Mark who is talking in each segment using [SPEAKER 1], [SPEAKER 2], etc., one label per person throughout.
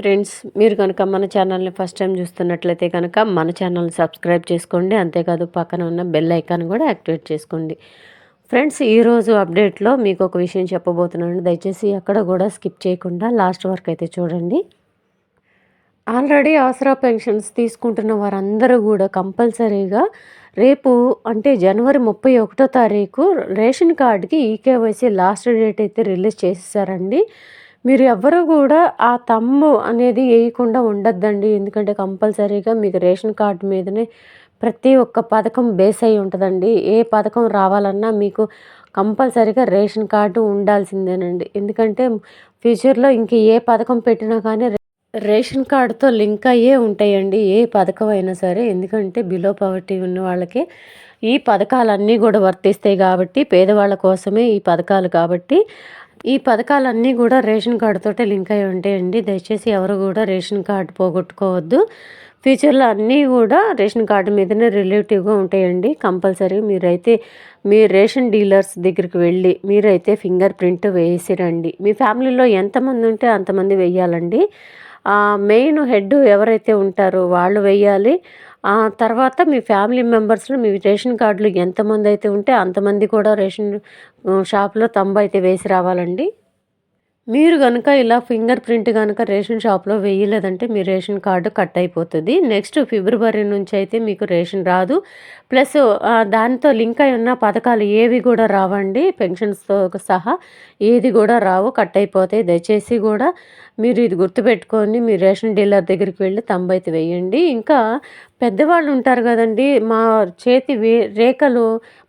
[SPEAKER 1] Friends మీరు కనుక మన ఛానల్ని ఫస్ట్ టైం చూస్తున్నట్లయితే కనుక మన ఛానల్ని సబ్స్క్రైబ్ చేసుకోండి. అంతేకాదు పక్కన ఉన్న బెల్ ఐకాన్ కూడా యాక్టివేట్ చేసుకోండి. ఫ్రెండ్స్ ఈరోజు అప్డేట్లో మీకు ఒక విషయం చెప్పబోతున్నాను. దయచేసి అక్కడ కూడా స్కిప్ చేయకుండా లాస్ట్ వరకు అయితే చూడండి. ఆల్రెడీ ఆసరా పెన్షన్స్ తీసుకుంటున్న వారందరూ కూడా కంపల్సరీగా రేపు అంటే జనవరి ముప్పై ఒకటో తారీఖు రేషన్ కార్డుకి ఈకేవైసీ లాస్ట్ డేట్ అయితే రిలీజ్ చేసేసారండి. మీరు ఎవ్వరు కూడా ఆ తమ్ము అనేది వేయకుండా ఉండద్దండి. ఎందుకంటే కంపల్సరీగా మీకు రేషన్ కార్డు మీదనే ప్రతి ఒక్క పథకం బేస్ అయి ఉంటుందండి. ఏ పథకం రావాలన్నా మీకు కంపల్సరీగా రేషన్ కార్డు ఉండాల్సిందేనండి. ఎందుకంటే ఫ్యూచర్లో ఇంక ఏ పథకం పెట్టినా కానీ రేషన్ కార్డుతో లింక్ అయ్యే ఉంటాయండి ఏ పథకం అయినా సరే. ఎందుకంటే బిలో పవర్టీ ఉన్న వాళ్ళకి ఈ పథకాలన్నీ కూడా వర్తిస్తాయి కాబట్టి పేదవాళ్ళ కోసమే ఈ పథకాలు కాబట్టి ఈ పథకాలన్నీ కూడా రేషన్ కార్డుతోటే లింక్ అయి ఉంటాయండి. దయచేసి ఎవరు కూడా రేషన్ కార్డు పోగొట్టుకోవద్దు. ఫ్యూచర్లో అన్నీ కూడా రేషన్ కార్డు మీదనే రిలేటివ్గా ఉంటాయండి. కంపల్సరీ మీరైతే మీ రేషన్ డీలర్స్ దగ్గరికి వెళ్ళి మీరైతే ఫింగర్ ప్రింట్ వేసి రండి. మీ ఫ్యామిలీలో ఎంతమంది ఉంటే అంతమంది వెయ్యాలండి. మెయిన్ హెడ్ ఎవరైతే ఉంటారో వాళ్ళు వెయ్యాలి. ఆ తర్వాత మీ ఫ్యామిలీ మెంబర్స్లో మీ రేషన్ కార్డులు ఎంతమంది అయితే ఉంటే అంతమంది కూడా రేషన్ షాప్లో తంబ అయితే వేసి రావాలండి. మీరు కనుక ఇలా ఫింగర్ ప్రింట్ కనుక రేషన్ షాప్లో వేయలేదంటే మీ రేషన్ కార్డు కట్ అయిపోతుంది. నెక్స్ట్ ఫిబ్రవరి నుంచి అయితే మీకు రేషన్ రాదు. ప్లస్ దానితో లింక్ అయి ఉన్న పథకాలు ఏవి కూడా రావండి. పెన్షన్స్తో సహా ఏది కూడా రావు. కట్ అయిపోతాయి. దయచేసి కూడా మీరు ఇది గుర్తుపెట్టుకొని మీ రేషన్ డీలర్ దగ్గరికి వెళ్ళి తంబైతే వేయండి. ఇంకా పెద్దవాళ్ళు ఉంటారు కదండి. మా చేతి వే రేఖలు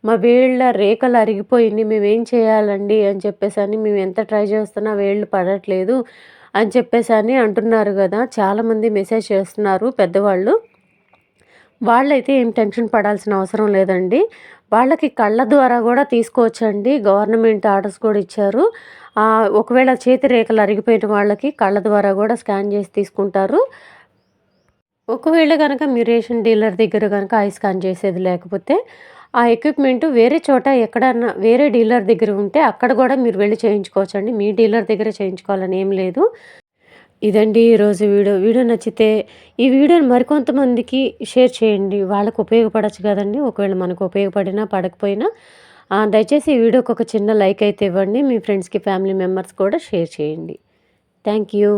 [SPEAKER 1] మా వేళ్ళ రేఖలు అరిగిపోయింది. మేమేం చేయాలండి అని చెప్పేసి అని మేము ఎంత ట్రై చేస్తున్నా వేళ్ళు పడట్లేదు అని చెప్పేసి అని అంటున్నారు కదా. చాలామంది మెసేజ్ చేస్తున్నారు పెద్దవాళ్ళు. వాళ్ళైతే ఏం టెన్షన్ పడాల్సిన అవసరం లేదండి. వాళ్ళకి కళ్ళ ద్వారా కూడా తీసుకోవచ్చండి. గవర్నమెంట్ ఆర్డర్స్ కూడా ఇచ్చారు. ఒకవేళ చేతి రేఖలు అరిగిపోయిన వాళ్ళకి కళ్ళ ద్వారా కూడా స్కాన్ చేసి తీసుకుంటారు. ఒకవేళ కనుక మ్యూరేషన్ డీలర్ దగ్గర కనుక ఐ స్కాన్ చేసేది లేకపోతే ఆ ఎక్విప్మెంట్ వేరే చోట ఎక్కడన్నా వేరే డీలర్ దగ్గర ఉంటే అక్కడ కూడా మీరు వెళ్ళి చేయించుకోవచ్చండి. మీ డీలర్ దగ్గర చేయించుకోవాలని ఏం లేదు. ఇదండి ఈరోజు వీడియో. వీడియో నచ్చితే ఈ వీడియోని మరికొంతమందికి షేర్ చేయండి. వాళ్ళకు ఉపయోగపడచ్చు కదండి. ఒకవేళ మనకు ఉపయోగపడినా పడకపోయినా దయచేసి ఈ వీడియోకి ఒక చిన్న లైక్ అయితే ఇవ్వండి. మీ ఫ్రెండ్స్కి ఫ్యామిలీ మెంబర్స్ కూడా షేర్ చేయండి. Thank you